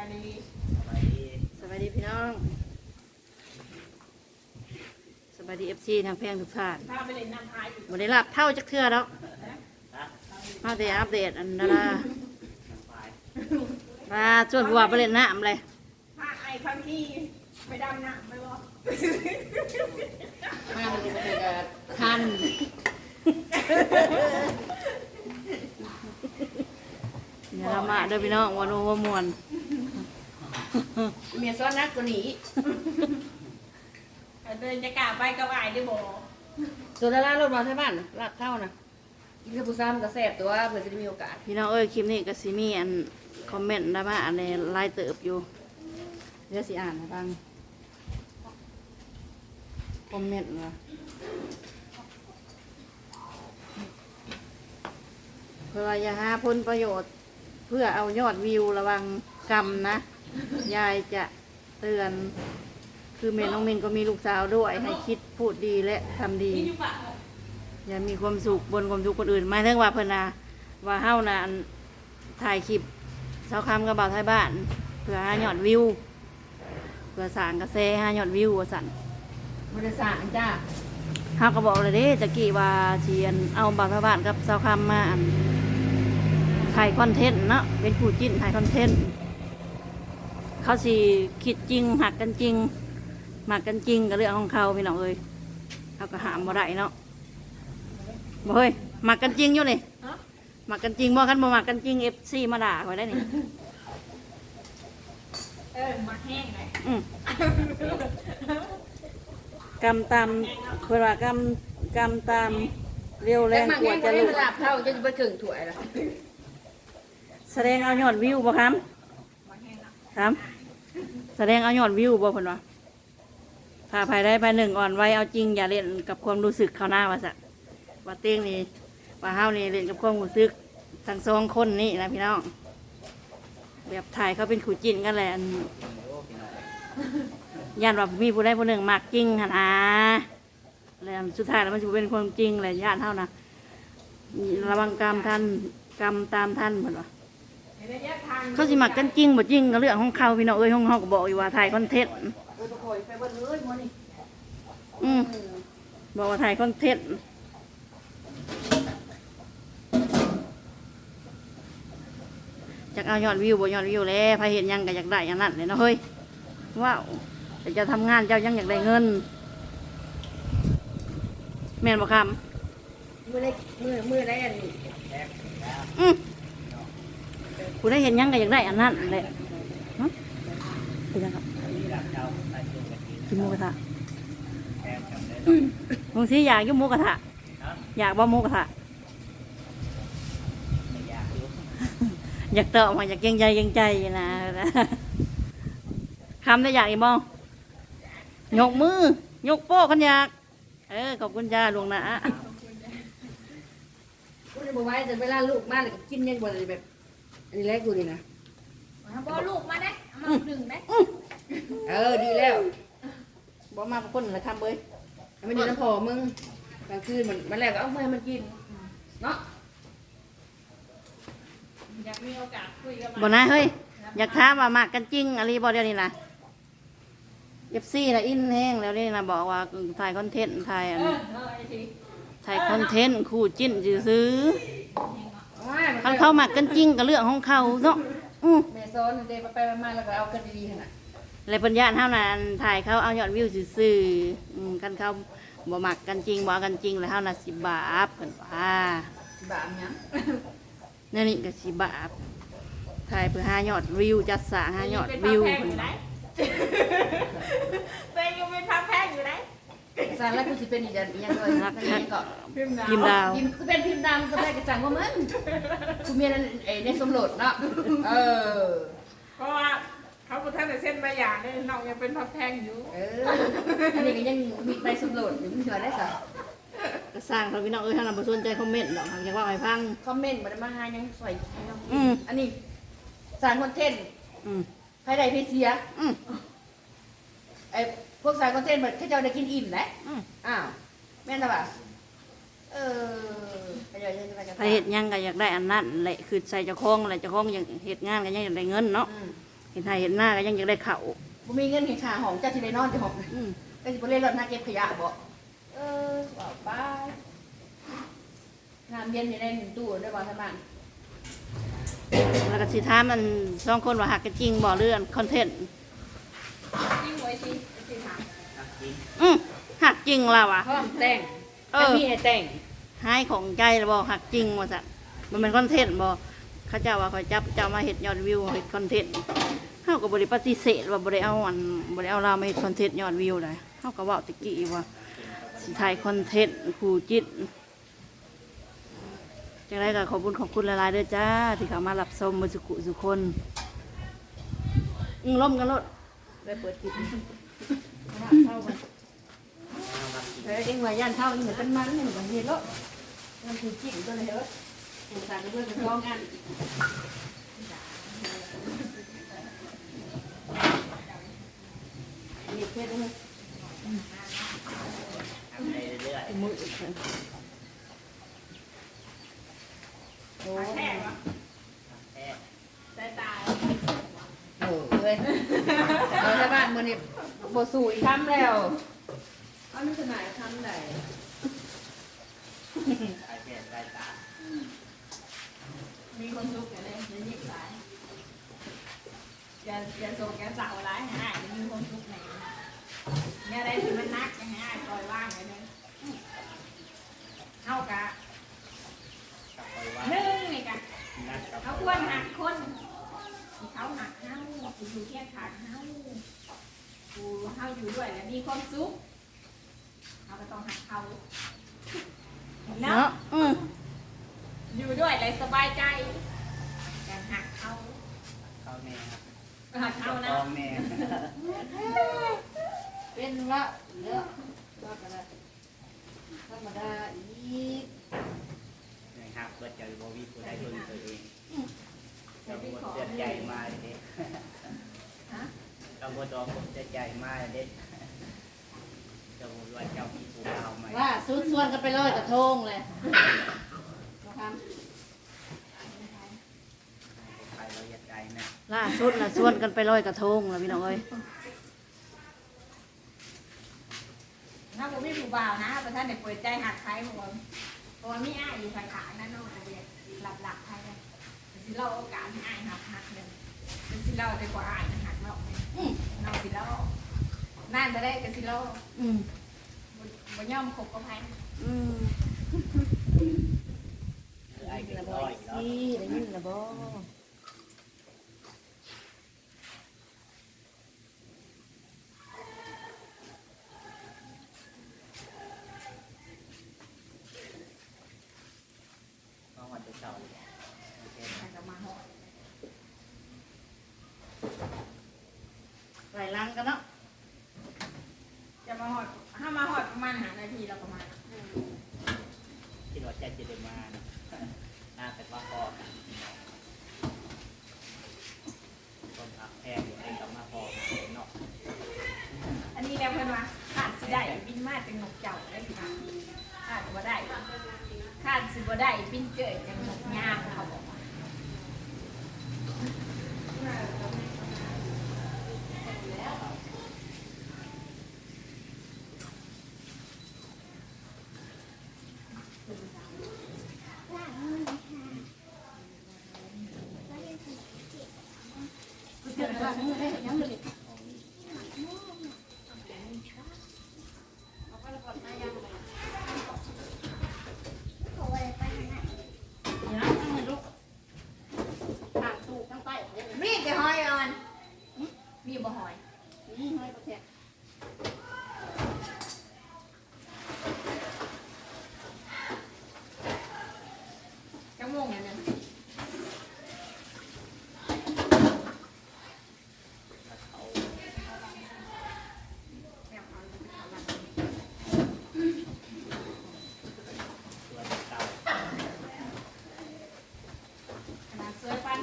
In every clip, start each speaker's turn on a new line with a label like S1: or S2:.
S1: ายดี
S2: ไปดี
S3: สวัสดีพี่น้อง สวัสดีเอฟซีทางแพงทุกท่าน
S1: ถ้าไปเล่นน้ำพายอีก
S3: วันนี้รับเท่าจักเทื่อแล้ว
S2: นะ
S3: มาแต่อัปเดตอันดารา
S2: น้ำไป
S3: มาชวนบัวไปเล่นน้ำเลย
S1: ถ้าไอ้พังที่ไปดำน้ำไปบ่
S3: มาเลยมาเลยกับทันเนี่ยเรามาเด้อพี่น้องวันโอวมวน
S4: เมียซ้อนนักกว่านี้
S1: เดินจะกล่าวไปกระวายได้บ่
S4: ส่วนดาราลดมาใช่บ้านลาดเท่านะกินกับผู้ซ้ำก็แซ่บตัวเพื่อจะได้มีโอกาส
S3: พี่น้องเอ้ยคลิปนี้ก็สิมีอันคอมเมนต์ได้มาอันในไลน์เติบอยู่เดี๋ยวสิอ่านให้ฟังคอมเมนต์ว่าเพื่อว่าอย่าหาผลประโยชน์ เพื่อเอายอดวิวระวังกรรมนะ ยายจะเตือน คือเมนน้องมินก็มีลูกสาวด้วย ให้คิดพูดดีและทำดี
S1: นี่อยู่ปะ
S3: อย่ามีความสุขบนความสุขคนอื่นหมายถึงว่าเพิ่นนาว่าเฮานะอันถ่ายคลิปเช้าคำกับบ่าวไทยบ้าน เพื่อหายอดวิว เพื่อสร้างกระแสหายอดวิวว่าสั่น
S4: บริษัทจ้า
S3: เฮาก็บอกเลยเด้ตะกี้ว่าเชียนเอาบ่าวไทยบ้านกับเช้าคำมาอันถ่ายคอนเทนต์เนาะเป็นผู้จิ้นถ่ายคอนเทนต์ เขาสิคิดจริงหักกันจริงหมักกันจริงกับเรื่องของเขาพี่น้องเอ้ยเขาก็หามบ่ได้เนาะบ่เฮ้ยหมักกันจริงอยู่นี่
S1: ฮะ
S3: หมักกันจริงบ่กันบ่หมักกันจริงเอฟซีมาด่าไว้ได้นี่
S1: เออมาแห้งเลย
S3: อืมกำตามเวลากำกำตามเรียวแร
S4: แรง
S3: ง
S4: มาก
S3: กว่า
S4: แห้ง
S3: จะ
S4: จะ
S3: ลุ
S4: รู้
S3: ก
S4: ลาบเท่าจะไปถึงถ้วยละ
S3: แสดงเอายอดวิวบ่ครับ
S1: มาแห้งละ
S3: ครับ แสดงเอายอดวิวบ่เพิ่นว่าถ้าภายได้ภายหนึ่งอ่อนไวเอาจริงอย่าเล่นกับความรู้สึกเขาหน้าว่าซะว่าเต้งนี่ว่าเฮานี่เล่นกับความรู้สึกทั้งสองคนนี่นะพี่น้อง แบบถ่ายเขาเป็นขู่จินกันแหละอัน
S2: นี้
S3: ย่านว่ามีผู้ใดผู้หนึ่งมักจริงหนอาแล้วสุดท้ายแล้วมันจะเป็นความจริงแหละย่านเท่านะระวังกรรมท่านกรรมตามท่านเหมือนว่า เขาสิมักกันจริงบ่จริงก็เรื่องของเขาพี่น้องเอ้ยของเขาก็บอกอยู่ว่าถ่ายคอนเทนต์
S4: เออไปคอยไปเบิ้ลเลยมันนี่
S3: อืมบอกว่าถ่ายคอนเทนต์จากเอายอดวิวบ่ยอดวิวแล้วพาเห็นหยังก็อยากได้อย่างนั้นเลยเนาะเฮ้ยว้าวแต่จะทำงานเจ้ายังอยากได้เงิน แม่นบ่คำ
S4: มือได้มือมือได้อันนี้
S2: แท็กแล้ว
S3: อืม ผู้ได้เห็นยังก็อยากได้อันนั้นแหละฮะเป็นยังครับ
S2: กิน
S3: หมูกระทะบางทีอยากอยุ่หมูกระทะ
S2: เนาะ
S3: อยากบ่หมูกระทะ
S2: อยากอยู่
S3: อยากเตาะมาอยากเกรงใจเกรงใจนะคำได้อยากอีกบ่ยกมือยกโป้กันอยาก เออขอบคุณจ้าหลวงนะ
S4: กูจะบอกไว้แต่เวลาลูกมาเลยกินยังบ่เลยแบบ อันนี้แรกกูนี่นะ
S1: บ่ลูกมาได้เอามาหนึ่งได้
S4: เออดีแล้ว
S3: บ่มากับคนละคำเบ้ย
S4: เอาไม่ดีน้ำพอมึงกลางคืนมันมันแรกก็เอามาให้มันกิน เนาะ
S1: อยากมีโอกาสคุยกับ
S3: บ่นะเฮ้ย อยากถามว่ามากกันจริงอะไรบ่เดี๋ยวนี้นะเอฟซีนะอินแห้งแล้วนี่นะบอกว่าถ่ายคอนเทนต์ถ่ายอัน
S1: เออเออไอ้ที
S3: ถ่ายคอนเทนต์คู่จิ้นซื้อ
S4: เอาไว้มัน
S3: ๆ คันเขามักกันจริงกับเรื่องของเขาเนาะอือ
S4: แม่ซ้อนเดไปไปมาๆแล้วก็เอากันดีๆขนาด
S3: เลยปัญญาเท่านั้นถ่ายเขาเอายอดวิวซื่อๆอืมกันเขาบ่มักกันจริงบ่เอากันจริงแล้วเท่านั้นสิบาปเพิ่นว่า
S4: บาปหยัง
S3: นั่นนี่ก็สิบาปถ่ายเพื่อหายอดวิวจัดสร้างหายอดวิว
S1: เป็น
S4: สร้างแล้วกูสิเป็นอีกอย่างอีกอย่างเลยอันก็
S1: พิมพ์ดาว
S3: พิมพ์ดาว
S4: พิมพ์กูเป็นพิมพ์ดำก็ได้กระจังว่ามันกูมีนั่นไอ้ในสมรสเนาะเออ
S1: เพราะว่าเขาบุท่านแต่เส้นใบหย่าเนี่ยน้องยังเป็นพักแพงอยู่
S4: เอออันนี้ก็ยังมีในสมรสอยู่มีเถื่อได้สัก
S3: ก็สร้างเขาพี่น้องเอ้ยทางนั้นบ่สนใจคอมเมนต์ดอกทางจะว่าให้ฟัง
S4: คอมเมนต์มาได้มาหายังสวย
S3: อืม
S4: อันนี้สร้างคอนเทนต์
S3: อืม
S4: ใครใดพี่เสีย
S3: อืม
S4: ไอ้ พวกสร้างคอนเทนต์แบบเขาเจ้าได้กินอิ่มแหละ
S3: อืม
S4: อ้าวแม่นหรือเปล่าเออไปเดี๋ยวจะไปกัน
S3: ถ้าเฮ็ดหยังก็อยากได้อันนั้นแหละคือใส่เจ้าของแหละเจ้าของอยากเฮ็ดงานก็ยังอยากได้เงินเนาะ
S4: อืม
S3: เห็นไทยเห็นหน้าก็ยังอยากได้เข่า
S4: บ่มีเงินให้ค่าห้องจ้าที่ได้นอนจะห้อง
S3: อืม
S4: ก็สิบ่เล่นรถหาเก็บขยะบ่เออว่าไปน้ำเย็นอยู่ในหนึ่งตู้ได้บ่ท่านบ้าน
S3: แล้วก็สิถามมันสองคนว่าหักกันจริงบ่เรื่องคอนเทนต์
S1: ยิ่งไว้สิ
S3: อืมหักจริงแล้ววะ
S4: พร้อมแต่ง
S3: เอ
S4: ถ้า
S3: อ
S4: มีให้แต่ง
S3: หายของใจแล้วบ่หักจริงว่าสัตมันเป็นคอนเทนต์บ่เขาเจ้าว่าเขาจับเจ้ามาเฮ็ดยอดวิวเฮ็ดคอนเทนต์เฮาก็บ่ได้ปฏิเสธว่าบ่ได้เอาอันบ่ได้เอาเรามาเฮ็ดคอนเทนต์ยอดวิวเลยเฮาก็เว้าตะกี้ว่าสิถ่ายคอนเทนต์คู่จิตจังไดก็ขอบคุณขอบคุณหลายๆเด้อจ้า ที่เข้ามารับชมมื้อสุขุสุคนอือล้มกันโลด
S4: ได้เปิดคลิปนี้
S3: เท่ากัน
S2: เอามา กิน
S4: เฮ้ยเอ็งว่าย่านเท่านี่เหมือนเป็นมันนี่เหมือนเฮ็ดแล้วมันคือจิ้มตัวเลยเฮ้ยสงสารเพื่อนเป็นท้องกันนี่เฮ็ดเลย
S2: ทำไปเรื่อย
S3: มือ
S4: โอ้
S1: แค่วะ
S2: ๆแท้
S1: สายตา
S4: โหเลยเอาชาวบ้าน มื้อนี้บ่สู้อีกคำแล้วเอานี่ขนาดคำใด
S2: สายแก่สายตา
S1: มีคนทุกข์อย่างนี้ในยิ่งหลายอย่าอย่าโศกอย่าเศร้าร้ายหายมีคนทุกข์ไหนเนี่ยอะไรที่มันนักอย่างเงี้ยปล่อยว่างไปเลยเท่ากะ
S2: กับคอยว่า
S1: หนึ่งนี่กะ
S2: นัดกับ
S1: เขาควรหักคนที่เขาหักเฮากูอยู่เคียงข้างเฮากูเฮาอยู่ด้วยแล้วมีความสุข เราก็ต้องหักเขาเนาะ
S3: เนาะอืม
S1: อยู่ด้วยเลยสบายใจการหักเขา
S2: เข้าแม่ครับ
S1: หัก
S2: เจ้า
S1: เขา
S2: ข
S1: นะ
S2: องแม่
S4: เป็นละเด้อว่ากันละธรรมดาอีก
S2: เนี่ยหักเพื่อจะบวิผู้ใดเบิ่งตัวเองเจ้าบทเดือดใหญ่มาเด็ด
S1: ฮะ
S2: เจ้าบทดอกบทเดือดใหญ่มาเด็ด เจ้าบทว่าเจ้ามีผู้เอาไหม
S4: ว่าสุดส่วนกันไปลอยกระทงเลยนะครับ
S2: ใครเราอยากใจนะ
S3: ล่าสุดน่ะชวนกันไปลอยกระทงแล้วพี่น้องเอ้ย
S1: ถ้าผมไม่ผู้บ่าวนะประธานเด็กเปิดใจหักใครผมเพราะว่ามีอ้ายอยู่ข้างๆนั่นเนาะเรียกหลับหลับๆใครเลยสิเล่าโอกาสให้อ้ายหักหักเลยเป็นสิเล่าดีกว่าอ้ายนะหักเนาะอืมเนาะสิเล่า นั่นจะได้กับสิเล่า
S3: อืม
S1: บ่ย่อมคบกับใคร
S3: อืม
S2: ไอ้เกิ
S4: ระ
S2: น
S4: บ
S2: ร้
S4: อ
S2: อยย
S4: สิ
S2: เนาะ
S4: ได้ยินระบอ
S2: ต้องวันจะเสาร์โอเค
S1: ใครจะมาหอด
S3: ไหลลังกันเนาะ
S1: จะมาหอดถ้ามาหอดประมาณหานาทีเราประมาณ
S2: คิดว่าจะจะได้มาเนาะน่าแต่ว่าพอกันต้นผักแพงอยู่เองกับมาพอเนาะ
S1: อันนี้แล้วเพื่อนว่าขาดสิได้บินมาจังหนกเจ้าได้สิคะขาด บ่ได้ขาดสิบ่ได้ปิ้นเกิดจังหยากเขาบอก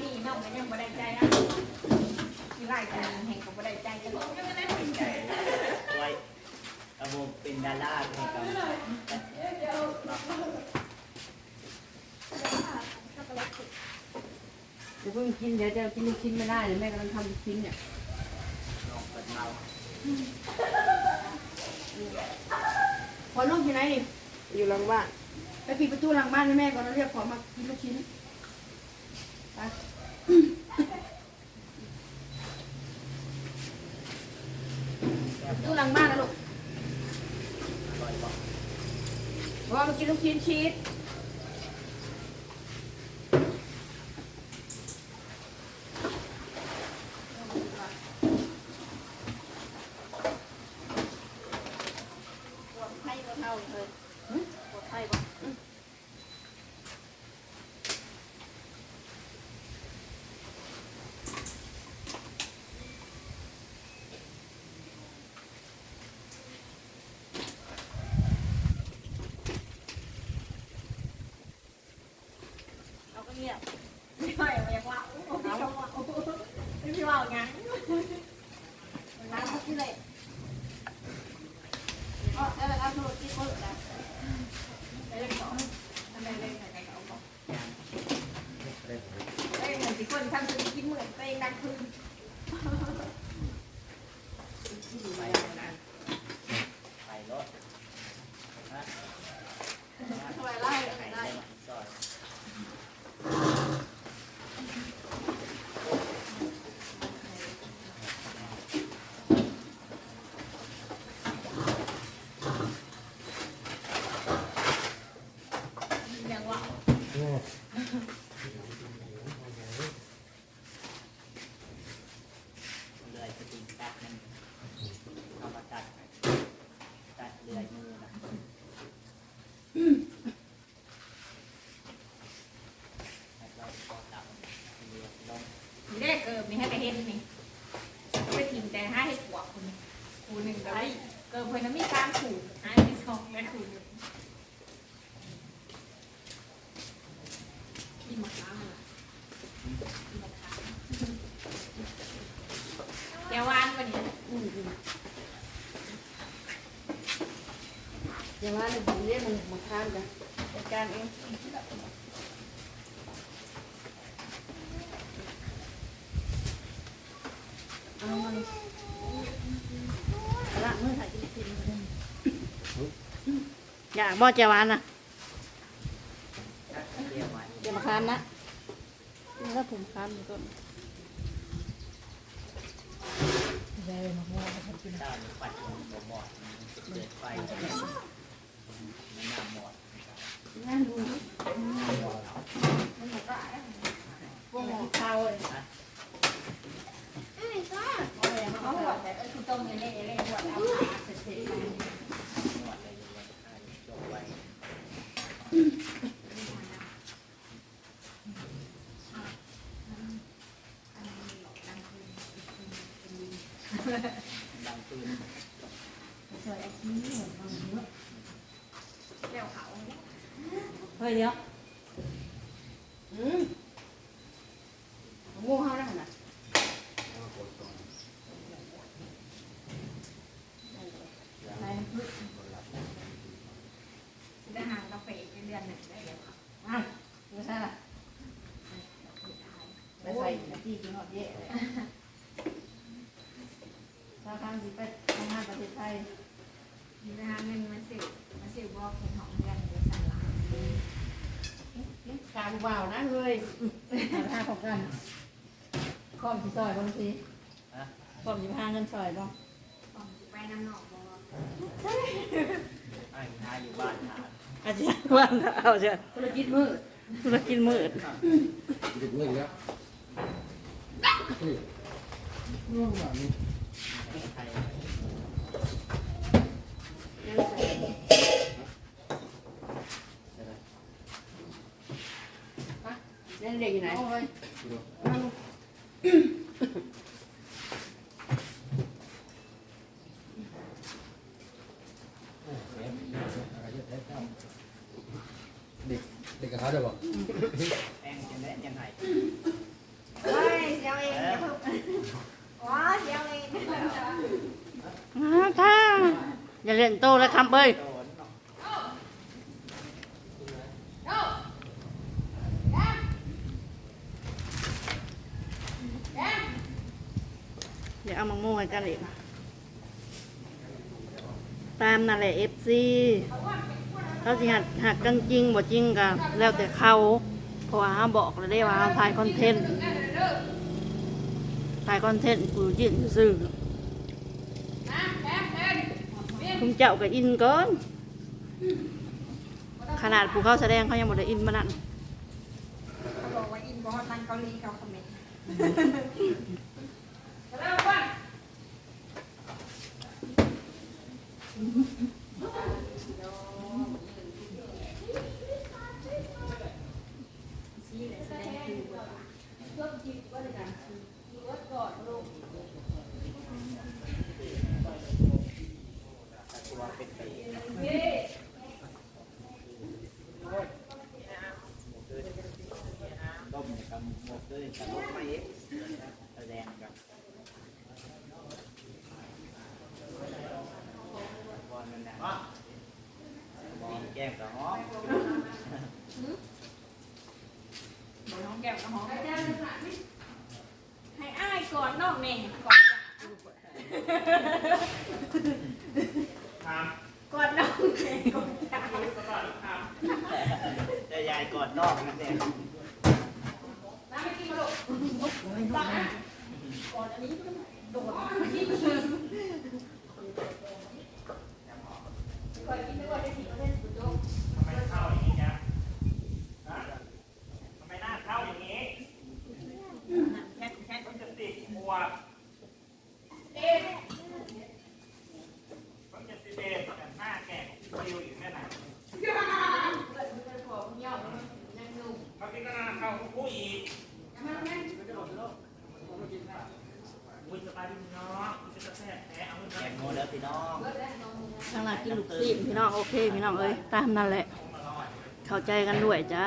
S4: นี่
S3: น้องก็ยังบ่ได้ใจนะ
S1: มีหลา
S3: ยใจ
S1: แห่งก็บ่ได้ใจกันหรอกยังบ่ได้ใจ
S2: ไว้อาบบเป็นดาราให้กับ
S3: เดี๋
S4: ยวเพิ่งกินเดี๋ยวจะกินลูกชิ้นไม่ได้เดี๋ยวแม่กำลังทำลูกชิ้นเนี่ย
S2: ลองเปิดเมา
S4: ขอลูกอยู่ไหนนี่
S5: อยู่หลังบ้าน
S4: ไปปิดประตูหลังบ้านให้แม่ก่อนแล้วเรียกขอมากินลูกชิ้นไป ตู้หลังบ้านนะลูก
S2: พอ
S4: มากินลูกชิ้นชีส
S3: いただいて。 ดี๋
S1: ยวว่าใน
S2: ถุ
S1: ง
S2: เนี่ยมัน
S1: มันข้ามกัน
S4: จัดการเองเอเย
S3: มือถ่ายกินกิอยากบ่เจวานนะ
S2: เดี๋
S3: ยวมาขามนะแล้วผมขามอยู่
S2: ก่อนได้
S4: มา
S1: ห
S2: ม้
S4: อ
S1: กินได้
S4: ปหม้อเกิดไฟ น่า
S1: หมดน่าดู
S4: เบาวนะเฮ้ยหาของกันคอมสิซอยบางที
S3: ฮะอมีพาเงินซอยบ่
S1: ไปน้ำหนองบ่
S2: ไอ้นายอยู่บ้านหา
S3: อาจารย์ว่าเอาจ้ะ
S4: ธุรกิจมืด
S3: ธุรกิจมืด
S5: เด็กเล่นแล้วเฮ้ยง่วแบบนี้
S1: Nên để như này. Ôi. Để để cả hai được không? Em chân đấy chân này. Ôi, gieo
S3: em. Quá gieo em. Má ta. Giờ lên tô là khăm bơi. ตามนั่นแหละเอฟซีเขาสิหักหักกันจริงบ่จริงก็แล้วแต่เขาเพราะว่าเขาบอกเลยได้ว่าเขาถ่ายคอนเทนต์ถ่ายคอนเทนต์กูยื่นซื่อคุณเจ้าก็อินเกินขนาดผู้เข้าแสดงเขายังบ่ได้อินมานั่น
S1: เขาบอกว่าอินบอลมันเกาหลีเขาคอมเมนต์ชี้เลยแสดงคือว่า
S2: ตัวเป็นไปต้มกับหมกด้วยกับแสดงกับบอลมันนะบอลแก้มกับหอม
S1: บอ กน้องแก้วกับหอมให้อ้ายก่อนนอกเน่งก่อนจ้ะก่อนน้องเน่งก่อนจ้ะ
S2: จะยายกอดนอกนั่นเอง
S1: น้ำไม่กินมาลูกก่อนอันนี้โดดมาที่มือก่อนกินไม่ก่อนได้ถึงประเทศสุดยอด
S6: ทำไมเข้าอย่างนี้นะฮะทำไมหน้าเข้าอย่างนี้
S1: แค่แค่
S6: มัน จะติดหัว
S1: เอ๊ะ
S6: มันจะติดเด็แต่หน้าแก่ฟิวอีกแม่ไหน
S1: เกิดเป็นของย่อมยังนุ่ม
S6: บางทีก็หน้าเข้าผู้อีก
S1: มันแม่
S6: อุ้ยสบายดีเนาะคุณจะแท้แท้เอาเงิน
S2: แกงโมแล้วพี่น้อง
S3: ทางหลักกินลูกซีนพี่น้องโอเคพี่น้องเอ้ยตามนั่นแหละ เข้าใจกันด้วยจ้า